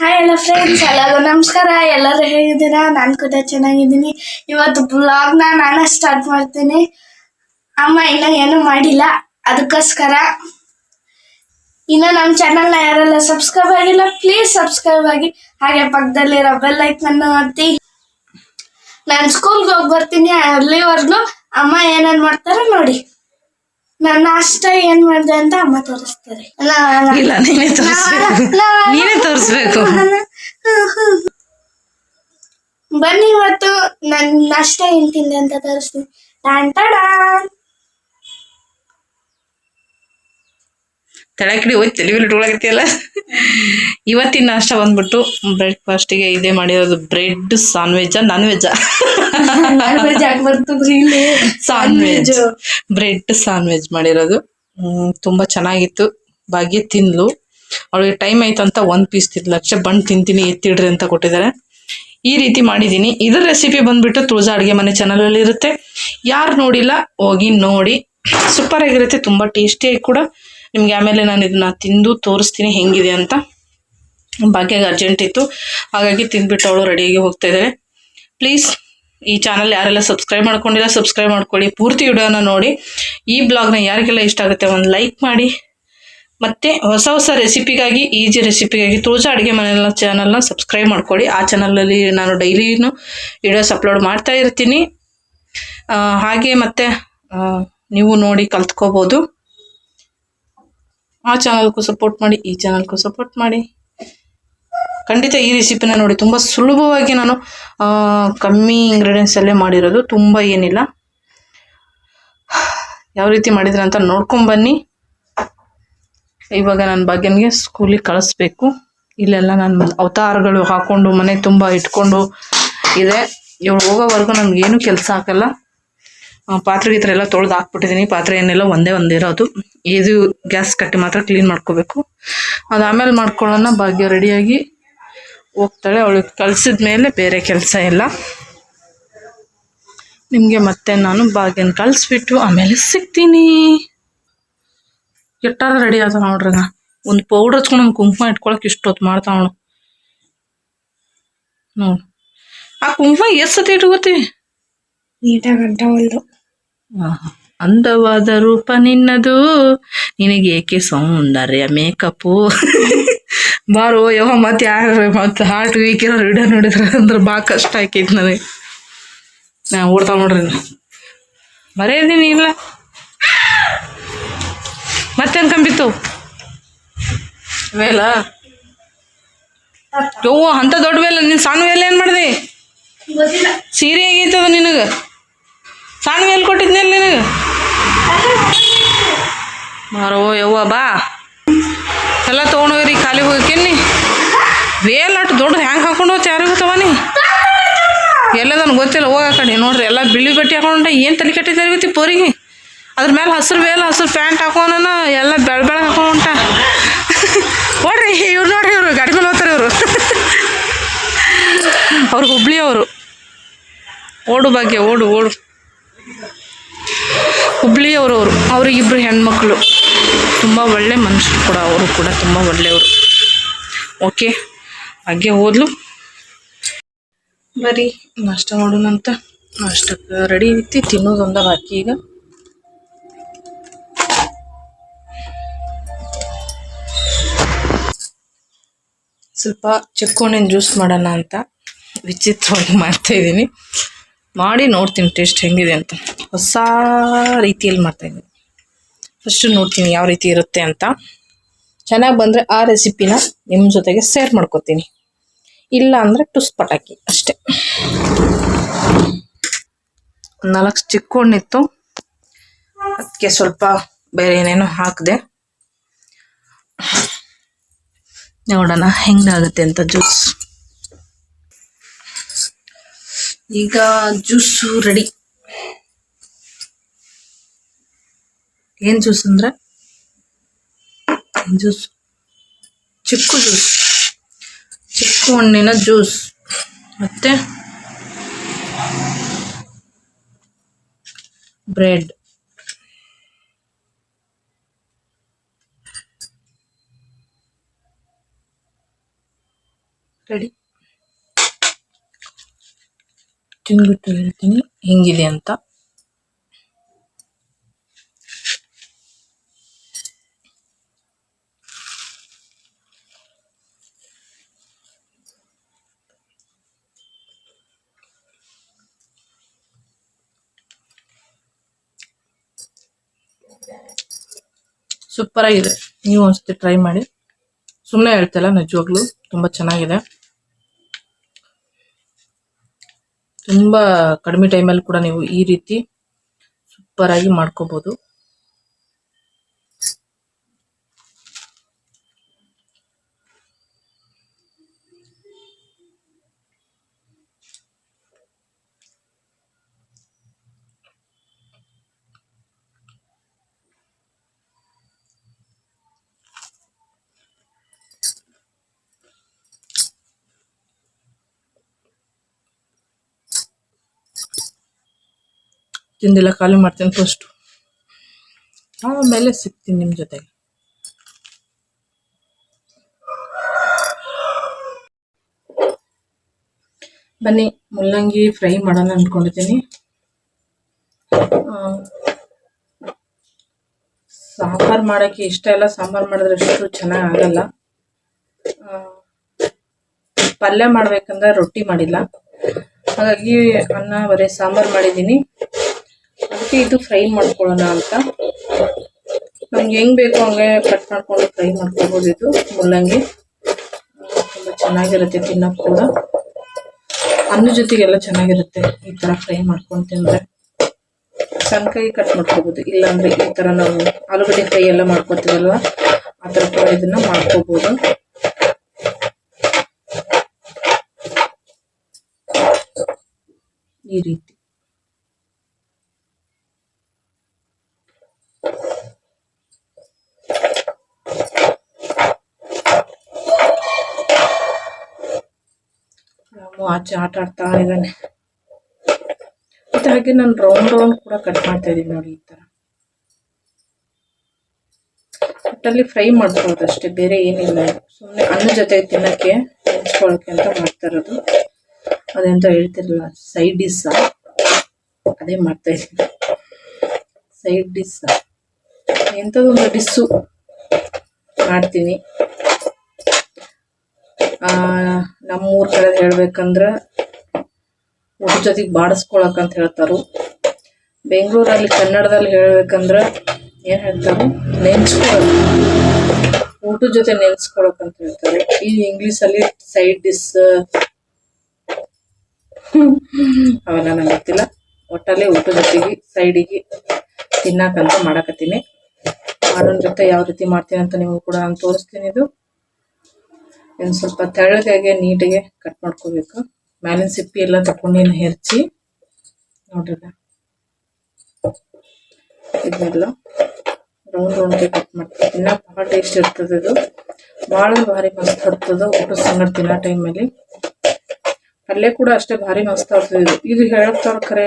Hi ಎಲ್ಲ friends ಎಲ್ಲರಿಗೂ ನಮಸ್ಕಾರ. ಎಲ್ಲರೂ ಹೇಗಿದ್ದೀರಾ? ನಾನು ಕೂಡ ಚೆನ್ನಾಗಿದ್ದೀನಿ. ಇವತ್ತು ಬ್ಲಾಗ್ನ ನಾನು ಸ್ಟಾರ್ಟ್ ಮಾಡ್ತೀನಿ. ಅಮ್ಮ ಇನ್ನೂ ಏನೂ ಮಾಡಿಲ್ಲ. ಅದಕ್ಕೋಸ್ಕರ ಇನ್ನು ನಮ್ಮ ಚಾನಲ್ನ ಯಾರೆಲ್ಲ ಸಬ್ಸ್ಕ್ರೈಬ್ ಆಗಿಲ್ಲ ಪ್ಲೀಸ್ ಸಬ್ಸ್ಕ್ರೈಬ್ ಆಗಿ. ಹಾಗೆ ಪಕ್ಕದಲ್ಲಿರೋ ಬೆಲ್ ಐಕನ್ನು ಒತ್ತಿ. ನಾನು ಸ್ಕೂಲ್ಗೆ ಹೋಗಿ ಬರ್ತೀನಿ ಅಲ್ಲಿವರೆಗೂ. ಅಮ್ಮ ಏನೇನು ಮಾಡ್ತಾರೆ ನೋಡಿ. ನಾನು ಅಷ್ಟ ಏನ್ ಮಾಡಿದೆ ಅಂತ ಅಮ್ಮ ತೋರಿಸ್ತಾರೆ. ಇಲ್ಲ ನೀನೇ ತೋರಿಸ್ಬೇಕು. ನೀನೇ ತೋರಿಸ್ಬೇಕು. ಬನ್ನಿ ಇವತ್ತು ನನ್ನ ಅಷ್ಟ ಏನ್ ತಿಂದೆ ಅಂತ ತೋರಿಸ್ತೀನಿ. ಟಾನ್ ಟಾಡಾನ್. ತಳಕಿಡಿ ಹೋಗಿ ತಲೆ ಮೇಲೆ ಇಟ್ಕೊಳಕತ್ತಿಯಲ್ಲ? ಇವತ್ತಿನ ನಾಷ್ಟ ಬಂದ್ಬಿಟ್ಟು ಬ್ರೇಕ್ಫಾಸ್ಟಿಗೆ ಇದೇ ಮಾಡಿರೋದು ಬ್ರೆಡ್ ಸಾನ್ ವೆಜ್ಜಾ ನಾನ್ ವೆಜ್ಜಾ? Sandwich. Bread sandwich ಮಾಡಿರೋದು ತುಂಬಾ ಚೆನ್ನಾಗಿತ್ತು. ಭಾಗ್ಯ ತಿನ್ಲು. ಅವಳಿಗೆ ಟೈಮ್ ಆಯ್ತು ಅಂತ ಒಂದ್ ಪೀಸ್ ತಿನ್ಲು. ಲಕ್ಷ ಬಂದ್ ತಿಂತೀನಿ ಎತ್ತಿಡ್ರಿ ಅಂತ ಕೊಟ್ಟಿದ್ದಾರೆ. ಈ ರೀತಿ ಮಾಡಿದ್ದೀನಿ. ಇದ್ರ ರೆಸಿಪಿ ಬಂದ್ಬಿಟ್ಟು ತುಳಜಾ ಅಡುಗೆ ಮನೆ ಚಾನಲ್ ಅಲ್ಲಿ ಇರುತ್ತೆ. ಯಾರು ನೋಡಿಲ್ಲ ಹೋಗಿ ನೋಡಿ. ಸೂಪರ್ ಆಗಿರುತ್ತೆ ತುಂಬಾ ಟೇಸ್ಟಿಯಾಗಿ ಕೂಡ. ನಿಮ್ಗೆ ಆಮೇಲೆ ನಾನು ಇದನ್ನ ತಿಂದು ತೋರಿಸ್ತೀನಿ ಹೆಂಗಿದೆ ಅಂತ. ಭಾಗ್ಯಾಗ ಅರ್ಜೆಂಟ್ ಇತ್ತು. ಹಾಗಾಗಿ ತಿಂದ್ಬಿಟ್ಟು ಅವಳು ರೆಡಿಯಾಗಿ ಹೋಗ್ತಾ ಇದ್ದಾರೆ ಪ್ಲೀಸ್ ಈ ಚಾನಲ್ ಯಾರೆಲ್ಲ ಸಬ್ಸ್ಕ್ರೈಬ್ ಮಾಡ್ಕೊಂಡಿಲ್ಲ ಸಬ್ಸ್ಕ್ರೈಬ್ ಮಾಡ್ಕೊಳ್ಳಿ. ಪೂರ್ತಿ ವಿಡಿಯೋನ ನೋಡಿ. ಈ ಬ್ಲಾಗ್ನ ಯಾರಿಗೆಲ್ಲ ಇಷ್ಟ ಆಗುತ್ತೆ ಒಂದು ಲೈಕ್ ಮಾಡಿ. ಮತ್ತೆ ಹೊಸ ಹೊಸ ರೆಸಿಪಿಗಾಗಿ ಈಜಿ ರೆಸಿಪಿಗಾಗಿ ತುಳಜಾ ಅಡುಗೆ ಮನೆಯಲ್ಲ ಚಾನಲ್ನ ಸಬ್ಸ್ಕ್ರೈಬ್ ಮಾಡ್ಕೊಳ್ಳಿ. ಆ ಚಾನಲಲ್ಲಿ ನಾನು ಡೈಲಿನೂ ವಿಡಿಯೋಸ್ ಅಪ್ಲೋಡ್ ಮಾಡ್ತಾ ಇರ್ತೀನಿ. ಹಾಗೆ ಮತ್ತೆ ನೀವು ನೋಡಿ ಕಲ್ತ್ಕೋಬೋದು. ಆ ಚಾನಲ್ಗೂ ಸಪೋರ್ಟ್ ಮಾಡಿ, ಈ ಚಾನಲ್ಗೂ ಸಪೋರ್ಟ್ ಮಾಡಿ. ಖಂಡಿತ ಈ ರೆಸಿಪಿನ ನೋಡಿ. ತುಂಬ ಸುಲಭವಾಗಿ ನಾನು ಕಮ್ಮಿ ಇಂಗ್ರೀಡಿಯೆಂಟ್ಸಲ್ಲೇ ಮಾಡಿರೋದು. ತುಂಬ ಏನಿಲ್ಲ. ಯಾವ ರೀತಿ ಮಾಡಿದ್ರೆ ಅಂತ ನೋಡ್ಕೊಂಬನ್ನಿ ಇವಾಗ ನಾನು ಭಾಗ್ಯನ್ಗೆ ಸ್ಕೂಲಿಗೆ ಕಳಿಸ್ಬೇಕು. ಇಲ್ಲೆಲ್ಲ ನಾನು ಅವತಾರಗಳು ಹಾಕ್ಕೊಂಡು ಮನೆ ತುಂಬ ಇಟ್ಕೊಂಡು ಇದೆ. ಇವಳು ಹೋಗೋವರೆಗೂ ನನಗೇನು ಕೆಲಸ ಹಾಕಲ್ಲ ಪಾತ್ರೆ ಗೀತ್ರೆ ಎಲ್ಲ ತೊಳೆದು ಹಾಕ್ಬಿಟ್ಟಿದ್ದೀನಿ ಪಾತ್ರೆ ಏನೆಲ್ಲ, ಒಂದೇ ಒಂದೇ ಇರೋದು. ಇದು ಗ್ಯಾಸ್ ಕಟ್ಟಿ ಮಾತ್ರ ಕ್ಲೀನ್ ಮಾಡ್ಕೋಬೇಕು. ಅದು ಆಮೇಲೆ ಮಾಡ್ಕೊಳ್ಳೋಣ. ಭಾಗ್ಯ ರೆಡಿಯಾಗಿ ಹೋಗ್ತಾಳೆ. ಅವಳು ಕಳ್ಸಿದ ಮೇಲೆ ಬೇರೆ ಕೆಲಸ ಎಲ್ಲ ನಿಮಗೆ ಮತ್ತೆ ನಾನು ಭಾಗ್ಯನ ಕಳಿಸ್ಬಿಟ್ಟು ಆಮೇಲೆ ಸಿಗ್ತೀನಿ. ಎಟ್ಟಾರ ರೆಡಿ ಆದ ನೋಡ್ರಿ ನಾ ಒಂದು ಪೌಡರ್ ಹಚ್ಕೊಂಡು ಒಂದು ಕುಂಕುಮ ಇಟ್ಕೊಳಕ್ಕೆ ಇಷ್ಟೊತ್ತು ಮಾಡ್ತಾವಳು ನೋಡು. ಆ ಕುಂಕುಮ ಎಷ್ಟು ಸತಿ ಇಟ್ಕೋತಿ? ನೀಟಾಗಿ ಅಡ್ಡ ಒಂದು. ಅಂದವಾದ ರೂಪ ನಿನ್ನದು. ನಿನಗೇಕೆ ಸೌಂದರ್ಯ, ಮೇಕಪ್ಪು? ಬಾರೋ ಯಾವ ಮತ್ತೆ ಯಾರು, ಮತ್ತೆ ಹಾರ್ಟ್ ವೀಕ್ ಇರೋ ವಿಡಿಯೋ ನೋಡಿದ್ರೆ ಅಂದ್ರೆ ಭಾಳ ಕಷ್ಟ ಆಕೈತಿ ನನಗೆ. ನಾ ಓಡ್ತಾವ ನೋಡ್ರಿ ಬರೆಯದೀನಿ ಇಲ್ಲ. ಮತ್ತೇನು ಕಂಬಿತ್ತು? ವೇಲ ಯೋ ಅಂಥ ದೊಡ್ಡ ವೇಲ ನೀನು ಸಣ್ಣ ವೇಲ ಏನು ಮಾಡಿದೆ? ಸೀರೆ ಆಗೈತದ ನಿನಗೆ? ಸಣ್ಣ ವೇಲ್ ಕೊಟ್ಟಿದ್ನಲ್ಲ ನಿನಗೆ? ಮಾರೋ, ಯವ್ವ, ಬಾ. ಎಲ್ಲ ತೊಗೊಂಡೋಗ್ರಿ ಖಾಲಿ ಹೋಗಕ್ಕೇನಿ ವೇಲ್ ಅಷ್ಟು ದೊಡ್ಡದು ಹ್ಯಾಂಗೆ ಹಾಕೊಂಡು ಹೋಗ್ತ ಯಾರಿಗೂ ಗೊತ್ತವ ನೀ? ಎಲ್ಲದನ್ನು ಗೊತ್ತಿಲ್ಲ, ಹೋಗ ಕಡೆ. ನೋಡ್ರಿ, ಎಲ್ಲ ಬಿಳಿ ಬಟ್ಟೆ ಹಾಕೊಂಡ ಏನು ತಲೆ ಕಟ್ಟಿದ್ದಾರೆ ಗೊತ್ತಿ ಪೋರಿಗೆ? ಅದ್ರ ಮೇಲೆ ಹಸಿರು ವೇಲ್ ಹಸಿರು ಪ್ಯಾಂಟ್ ಹಾಕೋಣ ಎಲ್ಲ ಬೆಳ ಬೆಳ ಹಾಕೊಂಡ ನೋಡ್ರಿ, ಇವ್ರು ನೋಡ್ರಿ ಇವರು, ಗಾಡಿ ಮೇಲೆ ಹೋಗ್ತಾರೆ ಇವರು. ಅವ್ರು ಹುಬ್ಳಿ ಅವರು. ಓಡು ಬಗ್ಗೆ ಓಡು ಓಡು. ಹುಬ್ಳಿಯವರು ಅವರು ಅವರಿಗಿಬ್ರು ಹೆಣ್ಮಕ್ಳು. ತುಂಬ ಒಳ್ಳೆ ಮನುಷ್ಯರು ಕೂಡ ಅವರು ಕೂಡ, ತುಂಬ ಒಳ್ಳೆಯವರು. ಓಕೆ, ಹಾಗೆ ಹೋದ್ಲು ಬರೀ ನಾಷ್ಟ ಮಾಡೋಣಂತ. ನಾಷ್ಟಕ್ಕೆ ರೆಡಿ ಐತಿ ತಿನ್ನೋದೊಂದ ಬಾಕಿ ಈಗ. ಸ್ವಲ್ಪ ಚಿಕ್ಕೋಣಿನ ಜ್ಯೂಸ್ ಮಾಡೋಣ ಅಂತ. ವಿಚಿತ್ರವಾಗಿ ಮಾಡ್ತಾ ಇದ್ದೀನಿ. ಮಾಡಿ ನೋಡ್ತೀನಿ ಟೇಸ್ಟ್ ಹೆಂಗಿದೆ ಅಂತ. ಹೊಸ ರೀತಿಯಲ್ಲಿ ಮಾಡ್ತಾ ಇದ್ದೀನಿ. ಫಸ್ಟು ನೋಡ್ತೀನಿ ಯಾವ ರೀತಿ ಇರುತ್ತೆ ಅಂತ. ಚೆನ್ನಾಗಿ ಬಂದರೆ ಆ ರೆಸಿಪಿನ ನಿಮ್ಮ ಜೊತೆಗೆ ಸೇರ್ ಮಾಡ್ಕೊತೀನಿ. ಇಲ್ಲ ಅಂದರೆ ಟುಸ್ ಪಟಾಕಿ ಅಷ್ಟೇ. ನಾಲ್ಕು ಚಿಕ್ಕೋಣಿತ್ತು ಅದಕ್ಕೆ ಸ್ವಲ್ಪ ಬೇರೆ ಏನೇನೋ ಹಾಕಿದೆ. ನೋಡೋಣ ಹೆಂಗಾಗುತ್ತೆ ಅಂತ ಜ್ಯೂಸ್ ಈಗ ಜ್ಯೂಸು ರೆಡಿ ಏನ್ ಜ್ಯೂಸ್ ಅಂದ್ರೆ ಜ್ಯೂಸ್ ಚಿಕ್ಕು ಜ್ಯೂಸ್ ಚಿಕ್ಕು ಹಣ್ಣಿನ ಜ್ಯೂಸ್ ಮತ್ತೆ ಬ್ರೆಡ್ ರೆಡಿ ತಿಂದ್ಬಿಟ್ಟು ಹೇಳ್ತೀನಿ. ಹೆಂಗಿದೆ ಅಂತ. ಸೂಪರ್ ಆಗಿದೆ ನೀವು ಒಂದ್ಸತಿ ಟ್ರೈ ಮಾಡಿ. ಸುಮ್ಮನೆ ಹೇಳ್ತಲ್ಲ ನಿಜವಾಗ್ಲೂ ತುಂಬ ಚೆನ್ನಾಗಿದೆ. ತುಂಬ ಕಡಿಮೆ ಟೈಮಲ್ಲಿ ಕೂಡ ನೀವು ಈ ರೀತಿ ಸೂಪರ್ ಆಗಿ ತಿಂದಿಲ್ಲ, ಖಾಲಿ ಮಾಡ್ತೀನಿ ಫಸ್ಟು ಆಮೇಲೆ ಸಿಗ್ತೀನಿ ನಿಮ್ಮ ಜೊತೆಗೆ. ಬನ್ನಿ, ಮುಲ್ಲಂಗಿ ಫ್ರೈ ಮಾಡೋಣ ಅಂದ್ಕೊಂಡಿದ್ದೀನಿ ಸಾಂಬಾರು ಮಾಡೋಕ್ಕೆ ಇಷ್ಟ ಇಲ್ಲ, ಸಾಂಬಾರು ಮಾಡಿದ್ರೆ ಅಷ್ಟು ಚೆನ್ನಾಗಿ ಆಗಲ್ಲ. ಪಲ್ಯ ಮಾಡ್ಬೇಕಂದ್ರೆ ರೊಟ್ಟಿ ಮಾಡಿಲ್ಲ. ಹಾಗಾಗಿ ಅನ್ನ ಬರೀ ಸಾಂಬಾರು ಮಾಡಿದ್ದೀನಿ. ಅದಕ್ಕೆ ಇದು ಫ್ರೈ ಮಾಡ್ಕೊಳ್ಳೋಣ ಅಂತ. ನಮ್ಗೆ ಹೆಂಗ್ ಬೇಕು ಹಂಗೆ ಕಟ್ ಮಾಡ್ಕೊಂಡು ಫ್ರೈ ಮಾಡ್ಕೋಬೋದು ಇದು ಮುಲ್ಲಂಗಿ ತುಂಬ ಚೆನ್ನಾಗಿರುತ್ತೆ ತಿನ್ನೋಕೆ ಕೂಡ. ಅನ್ನ ಜೊತೆಗೆಲ್ಲ ಚೆನ್ನಾಗಿರುತ್ತೆ ಈ ಥರ ಫ್ರೈ ಮಾಡ್ಕೊಂಡು ತಿಂದರೆ. ಸಣ್ಣಕಾಯಿ ಕಟ್ ಮಾಡ್ಕೋಬೋದು, ಇಲ್ಲಾಂದರೆ ಈ ಥರ ನಾವು ಆಲೂಗಡ್ಡೆ ಫ್ರೈ ಎಲ್ಲ ಮಾಡ್ಕೋತೀವಲ್ವ? ಆ ಥರ ಕೂಡ ಇದನ್ನ ಮಾಡ್ಕೋಬೋದು. ಈ ರೀತಿ. ಆಚೆ ಆಟ ಆಡ್ತಾ ಇದ್ದಾನೆ. ಮತ್ತೆ ಹಾಗೆ ನಾನು ರೌಂಡ್ ರೌಂಡ್ ಕೂಡ ಕಟ್ ಮಾಡ್ತಾ ಇದ್ದೀನಿ ನೋಡಿ ಈ ಥರ ಒಟ್ಟಲ್ಲಿ ಫ್ರೈ ಮಾಡ್ಕೊಳ್ಳೋದು ಅಷ್ಟೇ, ಬೇರೆ ಏನಿಲ್ಲ. ಸುಮ್ಮನೆ ಅನ್ನ ಜೊತೆ ತಿನ್ನಕ್ಕೆ ನೆಂಚ್ಕೊಳ್ಳೋಕೆ ಅಂತ ಮಾಡ್ತಾ ಇರೋದು. ಅದೆಂತ ಹೇಳ್ತಿರಲ್ಲ ಸೈಡ್ ಡಿಸ್ ಅದೇ ಮಾಡ್ತಾ ಇದ್ದೀನಿ. ಸೈಡ್ ಡಿಸ್ ಎಂಥದ್ದೊಂದು ಡಿಸ್ಸು ಮಾಡ್ತೀನಿ. ನಮ್ಮೂರ್ ಕಡೆ ಹೇಳ್ಬೇಕಂದ್ರ ಊಟ ಜೊತೆಗೆ ಬಾಡಿಸ್ಕೊಳಕ್ ಅಂತ ಹೇಳ್ತಾರು. ಬೆಂಗಳೂರಲ್ಲಿ, ಕನ್ನಡದಲ್ಲಿ ಹೇಳ್ಬೇಕಂದ್ರ ಏನ್ ಹೇಳ್ತಾರೆ? ನೆನ್ಸ್ಕೊಳಕ್. ಊಟದ ಜೊತೆ ನೆನ್ಸ್ಕೊಳಕ್ ಅಂತ ಹೇಳ್ತಾರೆ. ಈ ಇಂಗ್ಲಿಷ್ ಅಲ್ಲಿ ಸೈಡ್ ಡಿಸ್ ಅವೆಲ್ಲ ನಂಗೆ ಗೊತ್ತಿಲ್ಲ. ಒಟ್ಟಲ್ಲಿ ಊಟದ ಜೊತೆಗೆ ಸೈಡಿಗೆ ತಿನ್ನಕಂತ ಮಾಡಕತ್ತೀನಿ. ಮಾಡೋನ್ ಜೊತೆ ಯಾವ ರೀತಿ ಮಾಡ್ತೀನಿ ಅಂತ ನಿಮಗೂ ಕೂಡ ನಾನು ತೋರಿಸ್ತೀನಿ ಇದು. ಇನ್ನು ಸ್ವಲ್ಪ ತೆಳಗಾಗೆ ನೀಟಾಗೆ ಕಟ್ ಮಾಡ್ಕೋಬೇಕು. ಮ್ಯಾಲಿನ ಸಿಪ್ಪಿ ಎಲ್ಲ ತಗೊಂಡಿನ ಹೆರ್ಚಿ ನೋಡ್ರಿ ಇದನ್ನೆಲ್ಲ ರೌಂಡ್ ರೌಂಡ್ಗೆ ಕಟ್ ಮಾಡ್ತೀವಿ ಇನ್ನೂ ಭಾಳ ಟೇಸ್ಟ್ ಇರ್ತದೆ ಇದು ಭಾಳ ಭಾರಿ ಮಸ್ತ್ ಹತ್ತದ ಊಟ ಸಂಗಡ ತಿನ್ನೋ ಟೈಮಲ್ಲಿ ಪಲ್ಯ ಕೂಡ ಅಷ್ಟೇ ಭಾರಿ ಮಸ್ತ್ ಆಗ್ತದೆ ಇದು. ಇದು ಹೇಳ್ತಾರ ಖರೆ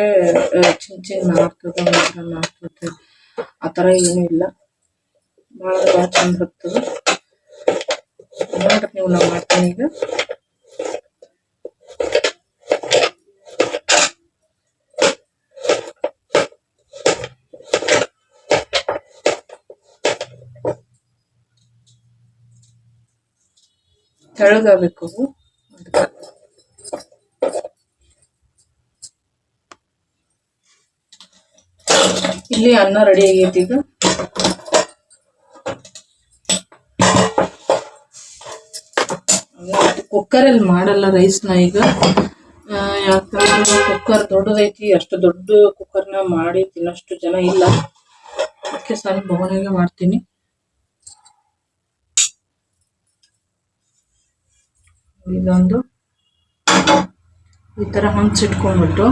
ಚಿನ್ ಮಾಡ್ತದೆ ನಾರ್ತದೆ ಆ ಥರ ಏನೂ ಇಲ್ಲ. ಭಾಳ ಭಾಳ ಚಂದ ಹತ್ತದ ನೋಡ್ರಿ ನೀವು ನಾವು ಮಾಡ್ತೀನಿ ಈಗ. ತೆಳಗಾಗಬೇಕು ಇಲ್ಲಿ ಅನ್ನ ರೆಡಿ ಆಗೈತಿ ಈಗ. ಕುಕ್ಕರಲ್ಲಿ ಮಾಡಲ್ಲ ರೈಸ್ನ ಈಗ. ಯಾಕಂದ್ರೆ ಕುಕ್ಕರ್ ದೊಡ್ಡದೈತಿ, ಅಷ್ಟು ದೊಡ್ಡ ಕುಕ್ಕರ್ನ ಮಾಡಿ ತಿನ್ನೋಷ್ಟು ಜನ ಇಲ್ಲ. ಅದಕ್ಕೆ ಸಣ್ಣ ಬೊಗಣೆಗೆ ಮಾಡ್ತೀನಿ. ಇದೊಂದು ಈ ಥರ ಹಂಚಿಟ್ಕೊಂಡ್ಬಿಟ್ಟು,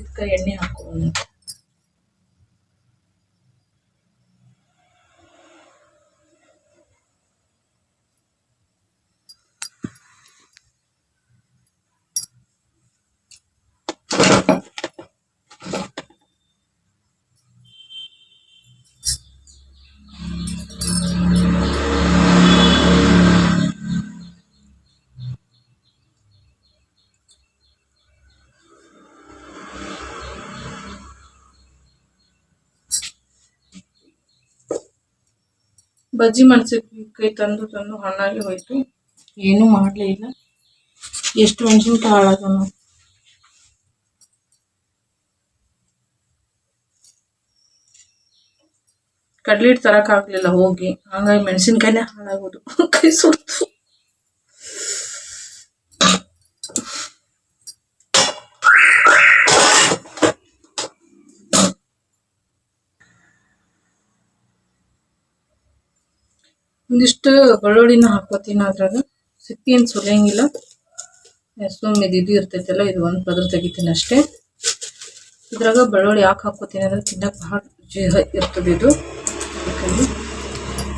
ಇದಕ್ಕೆ ಎಣ್ಣೆ ಹಾಕೊಂಡು ಬಜ್ಜಿ ಕೈ ತಂದು ತಂದು ಹಣ್ಣಾಗಿ ಹೋಯ್ತು. ಏನೂ ಮಾಡಲೇ ಇಲ್ಲ. ಎಷ್ಟು ಮೆಣಸಿನ್ಕಾಯಿ ಹಾಳಾದವು ಕಡ್ಲಿ ಹಿಟ್ಟು ತರಕ್ ಆಗ್ಲಿಲ್ಲ ಹೋಗಿ. ಹಂಗಾಗಿ ಮೆಣಸಿನ್ಕಾಯಿನೇ ಹಾಳಾಗೋದು. ಕೈ ಸುಡ್ತು. ಒಂದಿಷ್ಟು ಬೆಳ್ಳುಳ್ಳಿನ ಹಾಕೋತೀನಿ ಅದ್ರಾಗ. ಸಿಪ್ಪಿ ಏನು ಸುಲಿಯಂಗಿಲ್ಲ ಸುಮ್ಮನೆ ಇದು ಇರ್ತೈತಲ್ಲ, ಇದು ಒಂದು ಪದ್ರ ತೆಗಿತೀನಿ ಅಷ್ಟೇ. ಇದ್ರಾಗ ಬೆಳ್ಳುಳ್ಳಿ ಯಾಕೆ ಹಾಕೋತೀನಿ ಅಂದ್ರೆ ತಿನ್ನಕ್ಕೆ ಭಾಳ ರುಚಿ ಇರ್ತದೆ ಇದು.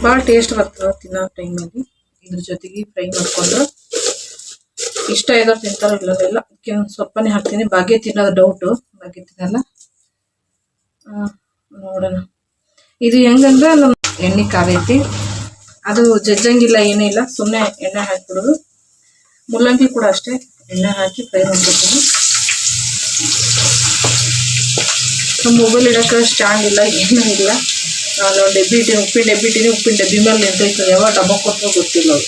ಭಾಳ ಟೇಸ್ಟ್ ಬರ್ತದೆ ತಿನ್ನೋ ಟೈಮಲ್ಲಿ. ಇದ್ರ ಜೊತೆಗೆ ಫ್ರೈ ಮಾಡ್ಕೊಂಡು. ಇಷ್ಟ ಇರೋರು ತಿಂತಾರೋ ಇಲ್ಲದಿಲ್ಲ ಅದಕ್ಕೆ ಒಂದು ಸೊಪ್ಪನೇ ಹಾಕ್ತೀನಿ. ಬಾಗೆ ತಿನ್ನೋದು ಡೌಟು ಬಾಗೆ ತಿನ್ನಲ್ಲ. ನೋಡೋಣ. ಇದು ಹೆಂಗಂದ್ರೆ ನಮ್ಮ ಎಣ್ಣೆ ಕಾದೈತಿ ಅದು ಜಜ್ಜಂಗಿಲ್ಲ ಏನಿಲ್ಲ ಸುಮ್ಮನೆ ಎಣ್ಣೆ ಹಾಕಿಬಿಡೋದು. ಮುಲ್ಲಂಗಿ ಕೂಡ ಅಷ್ಟೇ. ಎಣ್ಣೆ ಹಾಕಿ ಫ್ರೈ ಮಾಡ್ಕೊತೀನಿ ಮೊಬೈಲ್ ಇಡೋಕ್ಕೆ ಸ್ಟ್ಯಾಂಡ್ ಇಲ್ಲ, ಏನೂ ಇಲ್ಲ. ನಾನು ಡಬ್ಬಿ ಇಟ್ಟಿನಿ ಉಪ್ಪಿನ ಡಬ್ಬಿ ಇಟ್ಟಿನಿ ಉಪ್ಪಿನ ಡಬ್ಬಿ ಮೇಲೆ ನಿಂತೈತದೆ ಯಾವಾಗ ಡಬ್ಬ ಕೊಟ್ಟರು ಗೊತ್ತಿಲ್ಲ ಅದು.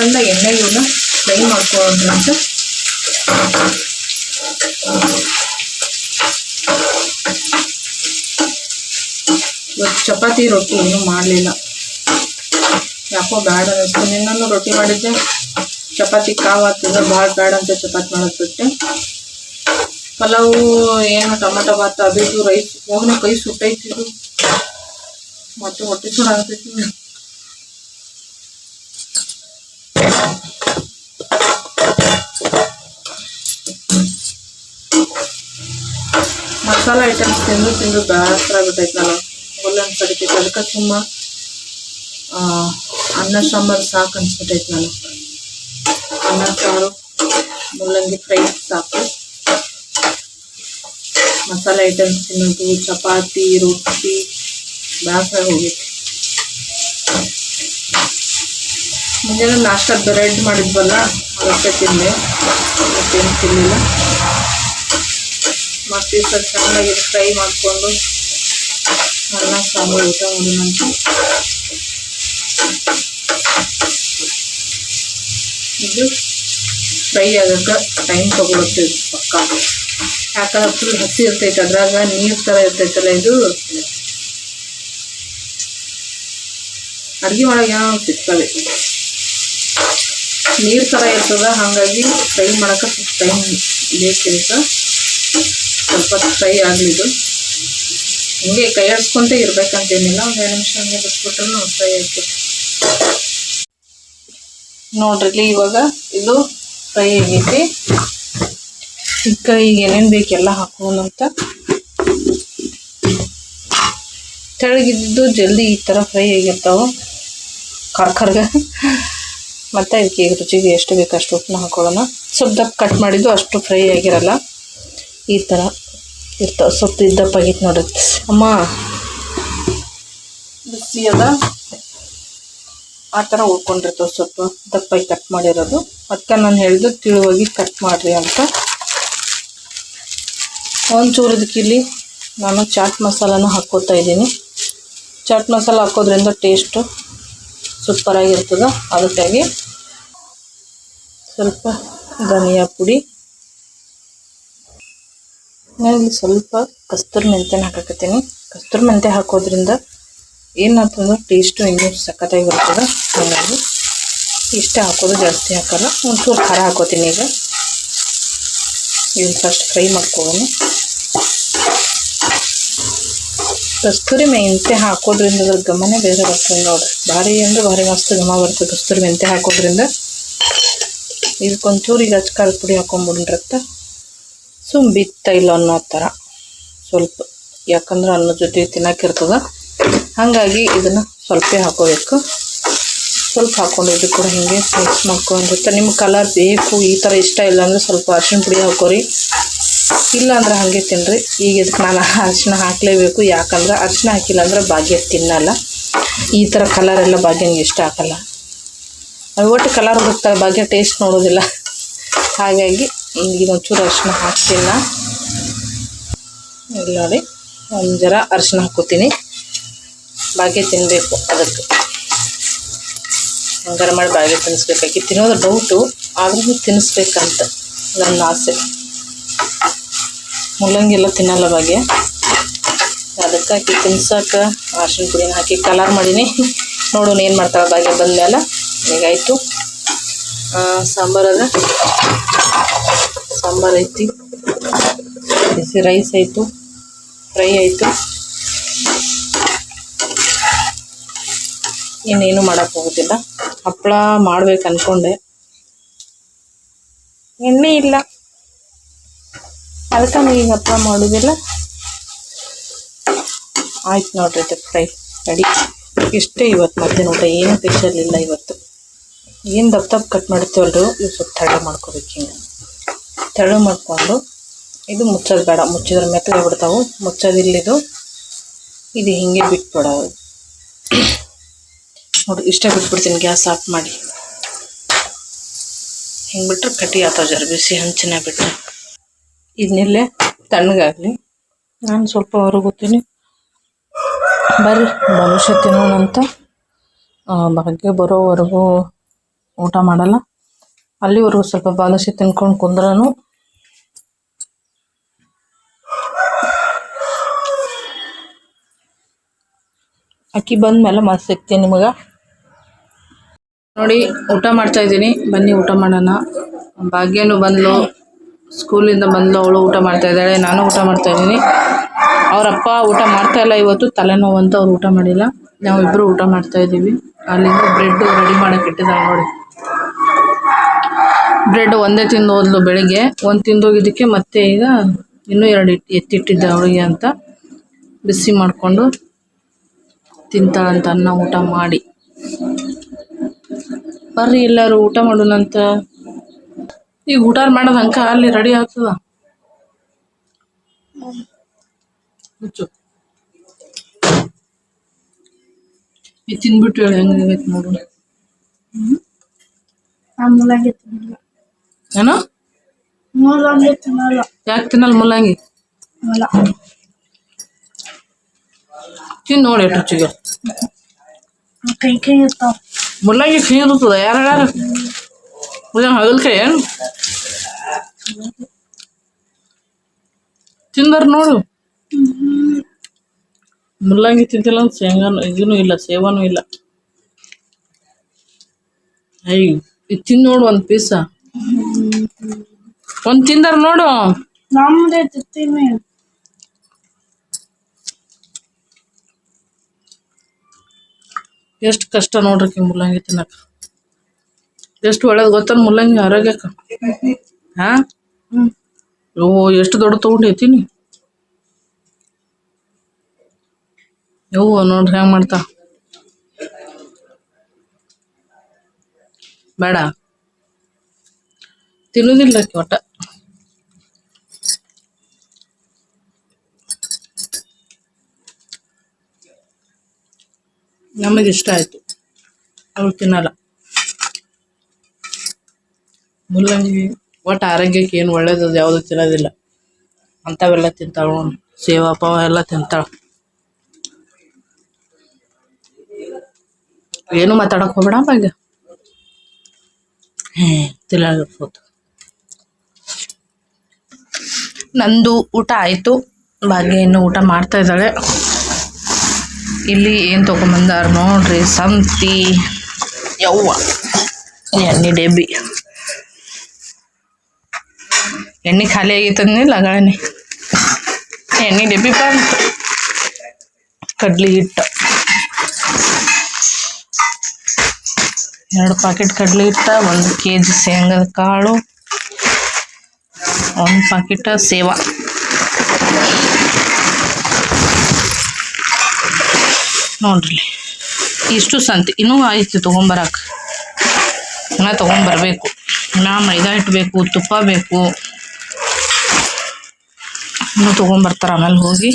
ಚಂದ ಎಣ್ಣೆ ಇವನ್ನ ಫ್ರೈ ಇವತ್ತು ಚಪಾತಿ ರೊಟ್ಟಿ ಏನೂ ಮಾಡಲಿಲ್ಲ. ಯಾಕೋ ಬ್ಯಾಡ ಅನ್ನಿಸ್ತು ನಿನ್ನೂ ರೊಟ್ಟಿ ಮಾಡಿದ್ದೆ. ಚಪಾತಿ ಕಾವು ಭಾಳ ಬ್ಯಾಡ ಅಂತ ಚಪಾತಿ ಮಾಡೋದು ಬಿಟ್ಟೆ. ಪಲಾವು ಏನು ಟೊಮೆಟೊ ಭಾತ ಅದು ರೈಸ್, ಹೋಗ್ನ ಕೈ ಸುಟ್ಟೈತಿ ಮತ್ತು ಹೊಟ್ಟೆ ಸುಡ ಮಸಾಲ ಐಟಮ್ಸ್ ತಿಂದು ತಿಂದು ಬೇಸರ ಆಗ್ಬಿಟ್ಟೈತೆ ನಾನು ಒಲ್ಲೊಂದು ಕಡಿತೈತೆ ಅದಕ್ಕೆ ಸುಮ್ಮ ಅನ್ನ ಸಾಂಬಾರು ಸಾಕು ಅನ್ಸ್ಬಿಟ್ಟೈತೆ ನಾನು ಅನ್ನ, ಸಾರು, ಮುಲ್ಲಂಗಿ ಫ್ರೈ ಸಾಕು. ಮಸಾಲೆ ಐಟಮ್ಸ್ ತಿನ್ನೋದು, ಚಪಾತಿ, ರೊಟ್ಟಿ ಬೇಸರ ಹೋಗಿತ್ತು ಮುಂಜಾನೆ ನಾಷ್ಟ ಬ್ರೆಡ್ ಮಾಡಿದ್ವಲ್ಲ, ಅದಕ್ಕೆ ತಿಂದೆ. ಮತ್ತೇನು ತಿನ್ನಲಿಲ್ಲ ಮತ್ತೆ ಸ್ವಲ್ಪ ಚೆನ್ನಾಗಿ ಫ್ರೈ ಮಾಡಿಕೊಂಡು. ಅನ್ನ, ಸಾಂಬಾರು ಊಟ ಮಾಡೋಣಂತ ಇದು ಫ್ರೈ ಆಗಕ್ಕೆ ಟೈಮ್ ತೊಗೊಳುತ್ತೆ ಪಕ್ಕ. ಯಾಕಂದ್ರೆ ಫುಲ್ ಹಸಿ ಇರ್ತೈತೆ, ಅದ್ರಾಗ ನೀರು ಥರ ಇರ್ತೈತಲ್ಲ ಇದು. ಅಡುಗೆ ಒಳಗೆ ಏನೋ ಸಿಗ್ತದೆ. ನೀರು ಥರ ಇರ್ತದೆ, ಹಾಗಾಗಿ ಫ್ರೈ ಮಾಡೋಕೆ ಟೈಮ್ ಬೇಕಿರುತ್ತೆ. ಸ್ವಲ್ಪ ಫ್ರೈ ಆಗಲಿದ್ದು ಹಿಂಗೆ ಕೈ ಆಡಿಸ್ಕೊಂತ ಇರಬೇಕಂತೇನಿಲ್ಲ, ಒಂದು ಎರಡು ನಿಮಿಷ ಹಂಗೆ ಬಿಟ್ಬಿಟ್ರು ಫ್ರೈ ಆಯ್ತು ನೋಡ್ರಿ ಇವಾಗ ಇದು ಫ್ರೈ ಆಗೈತಿ ಈಗ ಈಗ ಏನೇನು ಬೇಕೆಲ್ಲ ಹಾಕೋಣಂತ ತೆಳಗಿದ್ದು ಜಲ್ದಿ ಈ ಥರ ಫ್ರೈ ಆಗಿರ್ತಾವೆ. ಕರ್ಕರ್ಗ ಮತ್ತು ಇದಕ್ಕೆ ಈಗ ರುಚಿಗೆ ಎಷ್ಟು ಬೇಕು ಅಷ್ಟು ಉಪ್ಪನ್ನ ಹಾಕೊಳ್ಳೋಣ. ಸ್ವಲ್ಪ ದಪ್ಪ ಕಟ್ ಮಾಡಿದ್ದು ಅಷ್ಟು ಫ್ರೈ ಆಗಿರಲ್ಲ. ಈ ಥರ ಇರ್ತಾವೆ ಸ್ವಲ್ಪ ಇದ್ದಪ್ಪ ಆಗೈತೆ ನೋಡ್ರಿ ಅಮ್ಮ. ಬಿಸಿ ಅದ. ಆ ಥರ ಉಳ್ಕೊಂಡಿರ್ತಾವೆ ಸ್ವಲ್ಪ ದಪ್ಪಾಗಿ ಕಟ್ ಮಾಡಿರೋದು. ಅದಕ್ಕೆ ನಾನು ಹೇಳಿದ್ದು ತಿಳುವಾಗಿ ಕಟ್ ಮಾಡಿರಿ ಅಂತ. ಒಂಚೂರು ಇಲ್ಲಿ ನಾನು ಚಾಟ್ ಮಸಾಲನ ಹಾಕ್ಕೋತಾ ಇದ್ದೀನಿ. ಚಾಟ್ ಮಸಾಲ ಹಾಕೋದ್ರಿಂದ ಟೇಸ್ಟು ಸೂಪರಾಗಿರ್ತದೆ ಅದಕ್ಕಾಗಿ ಸ್ವಲ್ಪ ಧನಿಯಾ ಪುಡಿ ನಾನು ಇಲ್ಲಿ ಸ್ವಲ್ಪ ಕಸ್ತೂರಿ ಮೆಂತ್ಯನ ಹಾಕಕತ್ತೀನಿ. ಕಸ್ತೂರಿ ಮೆಂತ್ಯ ಹಾಕೋದ್ರಿಂದ ಏನಾಗ್ತಂದ್ರೆ ಟೇಸ್ಟು ಇನ್ನೂ ಸಖತ್ತಾಗಿ ಬರ್ತದೆ. ಹಾಗಾಗಿ ಇಷ್ಟೇ ಹಾಕೋದು ಜಾಸ್ತಿ ಹಾಕಲ್ಲ. ಒಂಚೂರು ಖಾರ ಹಾಕೋತೀನಿ ಈಗ. ಇದನ್ನು ಫಸ್ಟ್ ಫ್ರೈ ಮಾಡ್ಕೊಳ್ಳೋಣ. ಕಸ್ತೂರಿ ಮೆಂತ್ಯ ಹಾಕೋದ್ರಿಂದ ಅದ್ರ ಘಮನೇ ಬೇರೆ ಬರ್ತದೆ ನೋಡಿ. ಭಾರಿ ಅಂದ್ರೆ ಭಾರಿ ಮಸ್ತ್ ಗಮ ಬರ್ತದೆ ಕಸ್ತೂರಿ ಮೆಂತ್ಯ ಹಾಕೋದ್ರಿಂದ. ಇದಕ್ಕೊಂಚೂರು ಈಗ ಅಚ್ಕಾರದ ಪುಡಿ ಹಾಕೊಂಡ್ಬಿಡ್ರತ್ತ ಸುಮ್ ಬಿತ್ತ ಇಲ್ಲ ಅನ್ನೋ ಥರ. ಸ್ವಲ್ಪ, ಯಾಕಂದ್ರೆ ಅನ್ನದ ಜೊತೆ ತಿನ್ನಕ್ಕಿರ್ತದೆ ಹಾಗಾಗಿ ಇದನ್ನು ಸ್ವಲ್ಪ ಹಾಕೋಬೇಕು. ಸ್ವಲ್ಪ ಹಾಕ್ಕೊಂಡು ಇದು ಕೂಡ ಹಿಂಗೆ ಮಿಕ್ಸ್ ಮಾಡ್ಕೊಂಡಿರುತ್ತೆ ನಿಮ್ಗೆ ಕಲರ್ ಬೇಕು, ಈ ಥರ ಇಷ್ಟ ಇಲ್ಲ ಅಂದರೆ ಸ್ವಲ್ಪ ಅರಿಶಿಣ ಪುಡಿ ಹಾಕೋರಿ. ಇಲ್ಲ ಅಂದ್ರೆ ಹಾಗೆ ತಿನ್ನಿರಿ ಈಗ ಇದಕ್ಕೆ ನಾನು ಅರಿಶಿಣ ಹಾಕಲೇಬೇಕು. ಯಾಕಂದ್ರೆ ಅರಿಶಿಣ ಹಾಕಿಲ್ಲ ಅಂದ್ರೆ ಭಾಗ್ಯ ತಿನ್ನಲ್ಲ. ಈ ಥರ ಕಲರ್ ಎಲ್ಲ ಭಾಗ್ಯನಿಗೆ ಇಷ್ಟ ಆಗಲ್ಲ. ಅದು ಒಟ್ಟು ಕಲರ್ ಹುಡುಕ್ತಾರೆ ಭಾಗ್ಯ ಟೇಸ್ಟ್ ನೋಡೋದಿಲ್ಲ. ಹಾಗಾಗಿ ಈಗ ಒಂಚೂರು ಅರಿಶಿನ ಹಾಕ್ತಿಲ್ಲ. ಇಲ್ಲಿ ನೋಡಿ, ಒಂದು ಜರ ಅರಿಶಿಣ ಹಾಕೋತೀನಿ ಬಾಗಿ ತಿನ್ನಬೇಕು ಅದಕ್ಕೆ. ಹಂಗಾರ ಮಾಡಿ ಬಾಗಿ ತಿನ್ನಿಸ್ಬೇಕಾಗಿ ತಿನ್ನೋದು ಡೌಟು ಆದ್ರೂ ತಿನ್ನಿಸ್ಬೇಕಂತ ನನ್ನ ಆಸೆ. ಮುಲ್ಲಂಗಿಲ್ಲ ತಿನ್ನಲ್ಲ ಬಾಗೆ. ಅದಕ್ಕೆ ಹಾಕಿ ತಿನ್ಸಕ್ಕೆ ಅರ್ಶಿಣ ಪುಡಿನ ಹಾಕಿ ಕಲರ್ ಮಾಡೀನಿ. ನೋಡೋಣ ಏನು ಮಾಡ್ತಾಳೆ ಬಾಗಿ ಬಂದಮೇಲೆ. ಈಗಾಯಿತು ಸಾಂಬಾರು ಅದ. ಸಾಂಬಾರು ಐತಿ. ಬಿಸಿ ರೈಸ್ ಆಯಿತು. ಫ್ರೈ ಆಯಿತು. ಇನ್ನೇನು ಮಾಡಕ್ಕೆ ಹೋಗೋದಿಲ್ಲ. ಹಪ್ಪಳ ಮಾಡ್ಬೇಕು ಅನ್ಕೊಂಡೆ. ಎಣ್ಣೆ ಇಲ್ಲ. ಅದಕ್ಕೆ ಈಗ ಹಪ್ಪಳ ಮಾಡೋದಿಲ್ಲ. ಆಯ್ತು ನೋಡ್ರಿ ಫ್ರೈ. ರೆಡಿ. ಇಷ್ಟೇ ಇವತ್ತು ಮಧ್ಯಾಹ್ನ ಊಟ, ಏನು ಸ್ಪೆಷಲ್ ಇಲ್ಲ ಇವತ್ತು. ಏನು ದಪ್ಪ ದಪ್ಪ ಕಟ್ ಮಾಡ್ತೀವಲ್ರಿ ಇವು ಸ್ವಲ್ಪ ತೆಳ್ಳು ಮಾಡ್ಕೋಬೇಕು ಹಿಂಗೆ. ತೆಳು ಮಾಡಿಕೊಂಡು ಇದು ಮುಚ್ಚೋದು ಬೇಡ. ಮುಚ್ಚಿದ್ರೆ ಬಿಡ್ತಾವು ಬಿಡ್ತಾವೆ ಮುಚ್ಚೋದಿಲ್ಲಿದು ಇದು ಹಿಂಗೆ ಬಿಟ್ಬಿಡೋದು ನೋಡಿ ಇಷ್ಟೇ ಬಿಟ್ಬಿಡ್ತೀನಿ ಗ್ಯಾಸ್ ಆಫ್ ಮಾಡಿ. ಹಿಂಗೆ ಬಿಟ್ರೆ ಕಟ್ಟಿ ಆತಾವ ಜರ ಬಿಸಿ ಹಂಚಿನ ಬಿಟ್ಟರೆ ಇದನ್ನೆಲ್ಲೇ ತಣ್ಣಗಾಗಲಿ. ನಾನು ಸ್ವಲ್ಪ ಹೊರಗೋತೀನಿ ಬರ್ರಿ, ಮನುಷ್ಯ ತಿನ್ನೋಣ ಅಂತ ಬಗ್ಗೆ ಬರೋವರೆಗೂ ಊಟ ಮಾಡಲ್ಲ. ಅಲ್ಲಿವರೆಗೂ ಸ್ವಲ್ಪ ಬಾಲಸಿ ತಿನ್ಕೊಂಡು ಕುಂದ್ರೂ ಅಕ್ಕಿ ಬಂದ್ಮೇಲೆ ಮತ್ತೆ ಸಿಗ್ತೀನಿ ನಿಮಗೆ. ನೋಡಿ, ಊಟ ಮಾಡ್ತಾ ಇದ್ದೀನಿ. ಬನ್ನಿ, ಊಟ ಮಾಡೋಣ. ಭಾಗ್ಯನು ಬಂದ್ಲು. ಸ್ಕೂಲಿಂದ ಬಂದ್ಲು, ಅವಳು ಊಟ ಮಾಡ್ತಾ ಇದ್ದಾಳೆ. ನಾನು ಊಟ ಮಾಡ್ತಾ ಇದ್ದೀನಿ. ಅವರಪ್ಪ ಊಟ ಮಾಡ್ತಾ ಇಲ್ಲ ಇವತ್ತು. ತಲೆನೋವು ಅಂತ ಅವ್ರು ಊಟ ಮಾಡಿಲ್ಲ. ನಾವಿಬ್ಬರು ಊಟ ಮಾಡ್ತಾ ಇದ್ದೀವಿ. ಅಲ್ಲಿಂದ ಬ್ರೆಡ್ ರೆಡಿ ಮಾಡಕ್ಕೆ ಇಟ್ಟಿದ್ದಾಳೆ ನೋಡಿ. ಬ್ರೆಡ್ ಒಂದೇ ತಿಂದು ಹೋದ್ಲು ಬೆಳಿಗ್ಗೆ. ಒಂದು ತಿಂದೋಗಿದ್ದಕ್ಕೆ ಮತ್ತೆ ಈಗ ಇನ್ನೂ ಎರಡು ಇಟ್ಟು ಎತ್ತಿಟ್ಟಿದ್ದೆ ಅವಳಿಗೆ ಅಂತ. ಬಿಸಿ ಮಾಡಿಕೊಂಡು ತಿಂತಾಳಂತ ಅನ್ನ ಊಟ ಮಾಡಿ. ಬರ್ರಿ ಎಲ್ಲರೂ ಊಟ ಮಾಡೋಣಂತ ಈಗ ಊಟ ಮಾಡೋದು ಅಂಕ ಅಲ್ಲಿ ರೆಡಿ ಆಗ್ತದ? ಮುಚ್ಚು ತಿಂದ್ಬಿಟ್ಟು ಹೇಳಿ ಹೆಂಗಾಗೈತೆ ನೋಡು. ಆ ಮೂಲಂಗಿ ತಿನ್ನಲ್ಲ ಏನೋ? ಮೂಲಂಗಿ ತಿನ್ನಲ್ಲ. ಯಾಕೆ ತಿನ್ನಲ್ಲ ಮೂಲಂಗಿ ಅಲ್ಲ ತಿಂದು ನೋಡಿ ಎಷ್ಟು ರುಚಿಗೆ ಕೈ ಕೈ ಇರ್ತಾವ. ಮುಲ್ಲಂಗಿ ಸಿಹಿ ಇರ್ತದ ಯಾರು ಯಾರು? ಮುಲ್ಲಂಗಿ ತಿಂದರ್ ಏನು? ತಿಂದಾರ ನೋಡು. ಮುಲ್ಲಂಗಿ ತಿಂತಿಲ್ಲ ಅಂದ್ರೆ ಶೇಂಗಾನು ಇದೂ ಇಲ್ಲ ಸೇವನೂ ಇಲ್ಲ. ಅಯ್ಯ ಇದು ತಿಂದು ನೋಡು ಒಂದು ಪೀಸ. ಒಂದು ತಿಂದಾರ ನೋಡು. ನಮ್ದೇ ತಿಂತೀನಿ. ಎಷ್ಟು ಕಷ್ಟ ನೋಡ್ರಿ ಮುಲ್ಲಂಗಿ ತಿನ್ನಕ. ಎಷ್ಟು ಒಳ್ಳೇದು ಗೊತ್ತಲ್ಲ ಮುಲ್ಲಂಗಿ ಆರೋಗ್ಯಕ್ಕ? ಹಾ? ಓ ಎಷ್ಟು ದೊಡ್ಡ ತೊಗೊಂಡೈತೀನಿ ಯವ್ವ ನೋಡ್ರಿ ಹೆಂಗ್ ಮಾಡ್ತಾ. ಬೇಡ. ತಿನ್ನೋದಿಲ್ಲ ಒಟ್ಟ. ನಮಗೆ ಇಷ್ಟ ಆಯ್ತು. ಅವಳು ತಿನ್ನಲ್ಲ. ಮುಲ್ಲಂಗಿ ಒಟ್ಟು ಆರೋಗ್ಯಕ್ಕೆ ಏನು ಒಳ್ಳೇದು ಯಾವುದು ತಿನ್ನೋದಿಲ್ಲ. ಅಂಥವೆಲ್ಲ ತಿಂತಾಳ ಸೇವಾ, ಪಾವ ಎಲ್ಲ ತಿಂತಾಳ. ಏನು ಮಾತಾಡಕ್ ಹೋಗ್ಬೇಡ ಭಾಗ್ಯ ಹೇ ತಿಳಗಿರ್ಬೋದು ನಂದು ಊಟ ಆಯಿತು. ಭಾಗ್ಯ ಊಟ ಮಾಡ್ತಾ ಇದ್ದಾಳೆ. ಇಲ್ಲಿ ಏನು ತೊಗೊಂಬಂದಾರ ನೋಡ್ರಿ, ಸಂತಿ, ಯವ್ವ ಎಣ್ಣೆ ಡಬ್ಬಿ ಎಣ್ಣೆ ಖಾಲಿ ಆಗಿತ್ತಂದಿಲ್ಲ ಲಗಾಣಿ. ಎಣ್ಣೆ ಡಬ್ಬಿ ಬಂತು. ಕಡ್ಲಿ ಹಿಟ್ಟು. ಎರಡು ಪಾಕೆಟ್ ಕಡ್ಲಿ ಹಿಟ್ಟ, ಒಂದು ಕೆ ಜಿ ಶೇಂಗದ ಕಾಳು. ಒಂದು ಪಾಕೆಟ್ ಸೇವಾ. ನೋಡ್ರಿ. ಇಷ್ಟು ಸಂತಿ, ಇನ್ನೂ ಆಯ್ತು ತೊಗೊಂಬರಕ್ಕೆ ಇನ್ನ ತೊಗೊಂಬರ್ಬೇಕು. ಇನ್ನ ಮೈದಾ ಹಿಟ್ಟು ಬೇಕು ತುಪ್ಪ ಬೇಕು. ಇನ್ನೂ ತೊಗೊಂಬರ್ತಾರೆ ಆಮೇಲೆ ಹೋಗಿ.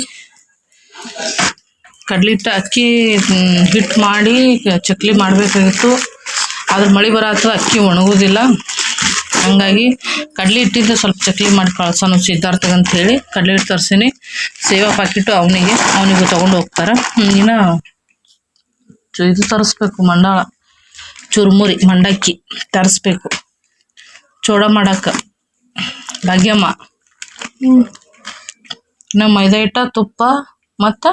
ಕಡ್ಲಿ ಹಿಟ್ಟು ಅಕ್ಕಿ ಹಿಟ್ಟು ಮಾಡಿ ಚಕ್ಲಿ ಮಾಡಬೇಕಾಗಿತ್ತು. ಆದ್ರೆ ಮಳೆ ಬರತ್ತ ಅಕ್ಕಿ ಒಣಗೋದಿಲ್ಲ. ಹಂಗಾಗಿ ಕಡ್ಲಿ ಹಿಟ್ಟಿಂದ ಸ್ವಲ್ಪ ಚಕ್ಲಿ ಮಾಡಿ ಕಳ್ಸೋನು ಸಿದ್ಧಾರ್ಥಗೆ ಅಂತ ಹೇಳಿ ಕಡ್ಲಿ ಹಿಟ್ಟು ತರ್ಸೀನಿ. ಸೇವಾ ಪಾಕಿಟ್ಟು ಅವನಿಗೆ ಅವನಿಗೂ ತೊಗೊಂಡು ಹೋಗ್ತಾರೆ. ಇನ್ನು ಇದು ತರಿಸ್ಬೇಕು ಮಂಡಾಳ. ಚುರುಮುರಿ ಮಂಡಕ್ಕಿ ತರಿಸ್ಬೇಕು. ಚೋಡ ಮಾಡಕ್ಕೆ ಭಾಗ್ಯಮ್ಮ. ಇನ್ನು ಮೈದಾ ಹಿಟ್ಟ ತುಪ್ಪ ಮತ್ತು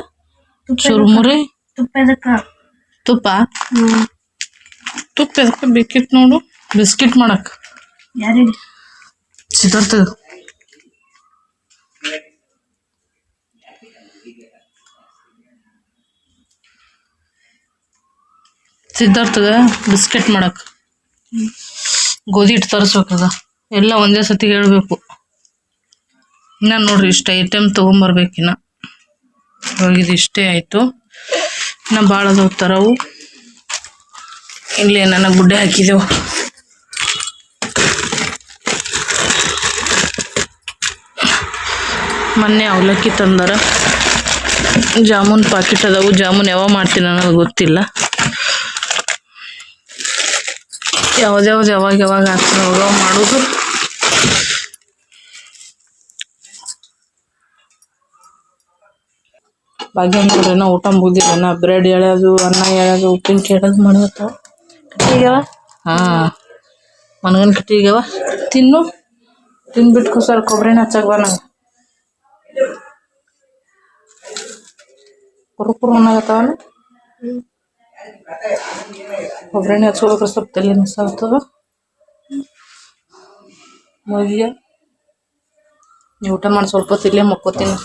ಚುರುಮುರಿ. ತುಪ್ಪ ತುಪ್ಪ? ಹ್ಮ್. ತುಪ್ಪ ಎದಕ್ಕೆ ಬೇಕಿತ್ತು ನೋಡು. ಬಿಸ್ಕಿಟ್ ಮಾಡಕ್ಕೆ ಯಾರಿಗೆ ಸಿದ್ಧಾರ್ಥ. ಸಿದ್ಧಾರ್ಥದ ಬಿಸ್ಕೆಟ್ ಮಾಡಕ್. ಗೋಧಿ ಹಿಟ್ಟು ತರಿಸ್ಬೇಕದ. ಎಲ್ಲ ಒಂದೇ ಸತಿ ಹೇಳ್ಬೇಕು. ಇನ್ನ ನೋಡ್ರಿ ಇಷ್ಟ ಐಟಮ್ ತೊಗೊಂಬರ್ಬೇಕಿನ್ನ ಇವಾಗ ಇದು ಇಷ್ಟೇ ಆಯಿತು. ಇನ್ನ ಭಾಳ ಅದಾವ ತರವು. ಇಲ್ಲಿ ನನ್ನ ಗುಡ್ಡೆ ಹಾಕಿದೆವು. ಮೊನ್ನೆ ಅವಲಕ್ಕಿ ತಂದಾರ. ಜಾಮೂನ್ ಪಾಕಿಟ್ ಅದಾವು. ಜಾಮೂನ್ ಯಾವಾಗ ಮಾಡ್ತೀನಿ ಅನ್ನೋದು ಗೊತ್ತಿಲ್ಲ. ಯಾವ್ದ್ಯಾವ್ದು ಯಾವಾಗ ಯಾವಾಗ ಹಾಕ್ತೀನಿ ಅವಾಗ ಮಾಡೋದು. ಭಾಗ್ಯ ನೋಡ್ರಿ ಊಟ ಮುಗ್ದಿಲ್ಲ. ನಾ ಬ್ರೆಡ್ ಎಳೆಯೋದು ಅನ್ನ ಎಳೆಯೋದು ಉಪ್ಪಿನಕಾಯಿ ಎಳ್ಯೋದು ಮಾಡತ್ತಾವ ಕಟ್ಟಿಗ್ಯಾವ ಹಾಂ. ಮನಗನ್ ಕಟ್ಟಿಗ್ಯಾವ ತಿನ್ನು. ತಿಂದ್ಬಿಟ್ಟು ಸರ್ ಕೊಬ್ಬರಿನ ಹಚ್ಚಕ್ ಬಾ ನಂಗೆ. ಕುರು ಕುರು ಅನ್ನಕತ್ತಾವಲ್ಲ ಒಗ್ಗರಣೆ ಹಚ್ಕೋಬೇಕು ಸ್ವಲ್ಪ ತಲೆ ಮಿಸ್ಸಾಗ್ತದ ಮುಗಿಯ. ಊಟ ಮಾಡಿ ಸ್ವಲ್ಪ ಹೊತ್ತು ಮಕ್ಕೋತೀನಿ